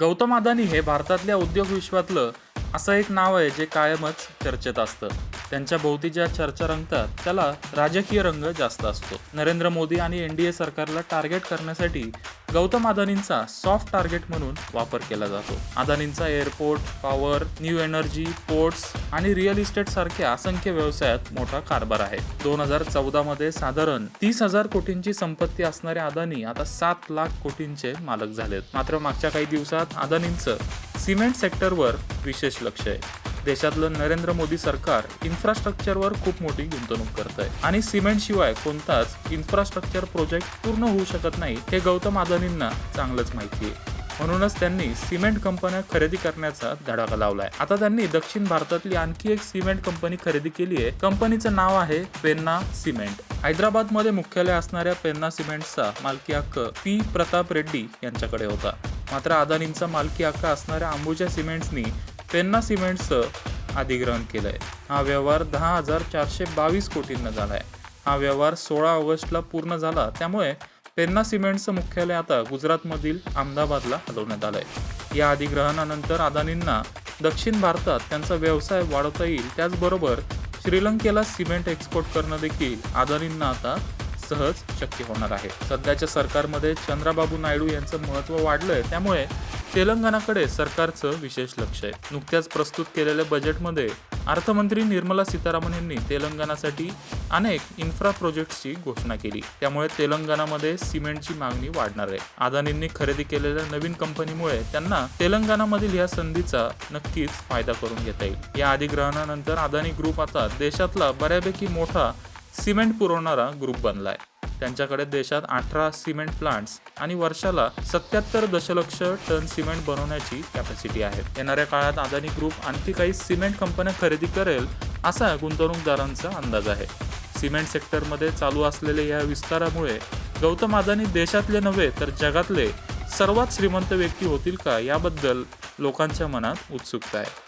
गौतम अदानी हे भारतातल्या उद्योग विश्वातलं असं एक नाव आहे जे कायमच चर्चेत असतं. त्यांच्या भोवती ज्या चर्चा रंगतात त्याला राजकीय रंग जास्त असतो. नरेंद्र मोदी आणि एन डी ए सरकारला टार्गेट करण्यासाठी गौतम अदानींचा सॉफ्ट टार्गेट म्हणून वापर केला जातो. अदानींचा airport power new energy ports आणि रिअल इस्टेट सारख्या असंख्य व्यवसायात मोठा कारभार आहे. दोन हजार चौदा मध्ये साधारण तीस हजार कोटींची संपत्ती असणारे अदानी आता सात लाख कोटींचे मालक झालेत. मात्र मागच्या काही दिवसात अदानींचं सिमेंट सेक्टरवर विशेष लक्ष आहे. देशातलं नरेंद्र मोदी सरकार इन्फ्रास्ट्रक्चरवर खूप मोठी गुंतवणूक करत आहे आणि सिमेंट शिवाय कोणताच इन्फ्रास्ट्रक्चर प्रोजेक्ट पूर्ण होऊ शकत नाही हे गौतम अदानींना चांगलंच माहिती आहे. म्हणूनच त्यांनी सिमेंट कंपन्या खरेदी करण्याचा धडाका लावलाय. आता त्यांनी दक्षिण भारतातली आणखी एक सिमेंट कंपनी खरेदी केली आहे. कंपनीचं नाव आहे पेन्ना सिमेंट. हैदराबादमध्ये मुख्यालय असणाऱ्या पेन्ना सिमेंटचा मालकी हक्क पी. प्रताप रेड्डी यांच्याकडे होता. मात्र अदानींचा मालकी हक्क असणाऱ्या अंबुजा सिमेंट्सनी पेन्ना सिमेंटचं अधिग्रहण केलं आहे हा व्यवहार दहा हजार चारशे बावीस कोटींना झाला आहे हा व्यवहार सोळा ऑगस्टला पूर्ण झाला त्यामुळे पेन्ना सिमेंटचं मुख्यालय आता गुजरातमधील अहमदाबादला हलवण्यात आलं आहे या अधिग्रहणानंतर अदानींना दक्षिण भारतात त्यांचा व्यवसाय वाढवता येईल त्याचबरोबर श्रीलंकेला सिमेंट एक्सपोर्ट करणं देखील अदानींना आता सहज शक्य होणार आहे. सध्याच्या सरकारमध्ये चंद्राबाबू नायडू यांचं महत्त्व वाढलंय त्यामुळे तेलंगणाकडे सरकारचं विशेष लक्ष आहे. नुकत्याच प्रस्तुत केलेल्या बजेटमध्ये अर्थमंत्री निर्मला सीतारामन यांनी तेलंगणासाठी अनेक इन्फ्रा प्रोजेक्ट्सची घोषणा केली. त्यामुळे तेलंगणामध्ये सिमेंटची मागणी वाढणार आहे. अदानींनी खरेदी केलेल्या नवीन कंपनीमुळे त्यांना तेलंगणामधील या संधीचा नक्कीच फायदा करून घेता येईल. या अधिग्रहणानंतर अदानी ग्रुप आता देशातला बऱ्यापैकी मोठा सिमेंट पुरवणारा ग्रुप बनला आहे त्यांच्याकडे देशात अठरा सिमेंट प्लांट्स आणि वर्षाला सत्याहत्तर दशलक्ष टन सिमेंट बनवण्याची कॅपॅसिटी आहे. येणाऱ्या काळात अदानी ग्रुप आणखी काही सिमेंट कंपन्या खरेदी करेल असा गुंतवणूकदारांचा अंदाज आहे. सिमेंट सेक्टरमध्ये चालू असलेल्या या विस्तारामुळे गौतम अदानी देशातले नव्हे तर जगातले सर्वात श्रीमंत व्यक्ती होतील का याबद्दल लोकांच्या मनात उत्सुकता आहे.